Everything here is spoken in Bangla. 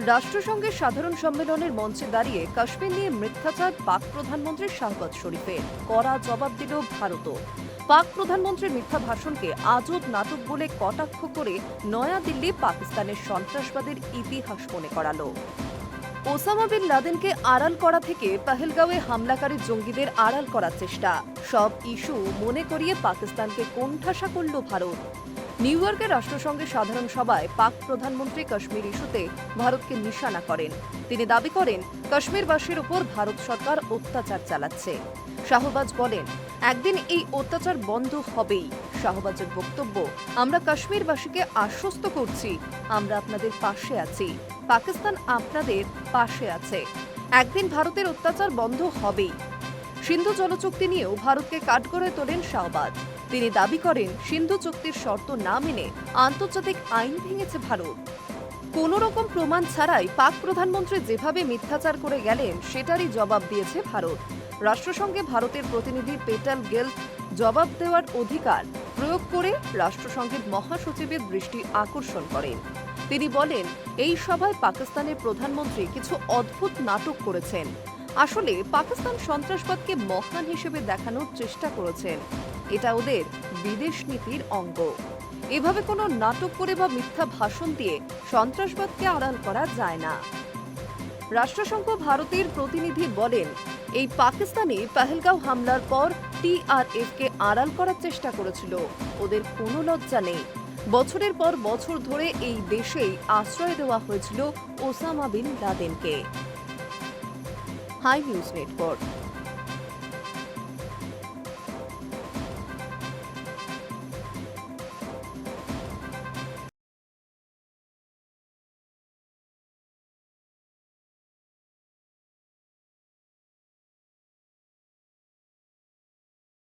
রাষ্ট্রসংঘের সাধারণ সম্মেলনের মঞ্চে দাঁড়িয়ে কাশ্মীর নিয়ে মিথ্যাচার পাক প্রধানমন্ত্রী শাহবাজ শরীফের কড়া জবাব দিল ভারতও। পাক প্রধানমন্ত্রীর মিথ্যা ভাষণকে আজব নাটক বলে কটাক্ষ করে নয়াদিল্লি পাকিস্তানের সন্ত্রাসবাদের ইতিহাস মনে করালো। ওসামা বিন লাদেনকে আড়াল করা থেকে পাহেলগাঁওয়ে হামলাকারী জঙ্গিদের আড়াল করার চেষ্টা। সব ইস্যু মনে করিয়ে পাকিস্তানকে কোণঠাসা করল ভারত। নিউ ইয়র্কে রাষ্ট্রসংঘের সাধারণ সভায় পাক প্রধানমন্ত্রী কাশ্মীর ইস্যুতে ভারতকে নিশানা করেন। তিনি দাবি করেন, কাশ্মীরবাসীর উপর ভারত সরকার অত্যাচার চালাচ্ছে। শাহবাজ বলেন, একদিন এই অত্যাচার বন্ধ হবেই। শাহবাজের বক্তব্য, আমরা কাশ্মীরবাসীকে আশ্বস্ত করছি, আমরা আপনাদের পাশে আছি। পাকিস্তান আপনাদের পাশে আছে। একদিন ভারতের অত্যাচার বন্ধ হবেই। সিন্ধু জলচুক্তি নিয়েও ভারতকে কাঠগড়ায় তোলেন শাহবাজ। তিনি দাবি করেন, সিন্ধু চুক্তির শর্ত না মেনে আন্তর্জাতিক আইন ভেঙেছে ভারত। কোন রকম প্রমাণ ছাড়াই পাক প্রধানমন্ত্রী যেভাবে মিথ্যাচার করে গেলেন, সেটারই জবাব দিয়েছে ভারত। রাষ্ট্রসংঘে ভারতের প্রতিনিধি পেটাল গেল জবাব দেওয়ার অধিকার প্রয়োগ করে রাষ্ট্রসংঘের মহাসচিবের দৃষ্টি আকর্ষণ করেন। তিনি বলেন, এই সভায় পাকিস্তানের প্রধানমন্ত্রী কিছু অদ্ভুত নাটক করেছেন। আসলে পাকিস্তান সন্ত্রাসবাদকে মহান হিসেবে দেখানোর চেষ্টা করেছেন এটা ওদের বিদেশ নীতির অঙ্গ। এভাবে কোনো নাটক করে বা মিথ্যা ভাষণ দিয়ে সন্ত্রাসবাদকে আড়াল করা যায় না। রাষ্ট্রসংঘ ভারতের প্রতিনিধি বলেন, এই পাকিস্তানি পেহেলগাঁও হামলার পর টিআরএফ কে আড়াল করার চেষ্টা করেছিল। ওদের কোনো লজ্জা নেই। বছরের পর বছর ধরে এই দেশেই আশ্রয় দেওয়া হয়েছিল ওসামা বিন লাদেনকে। High News Network.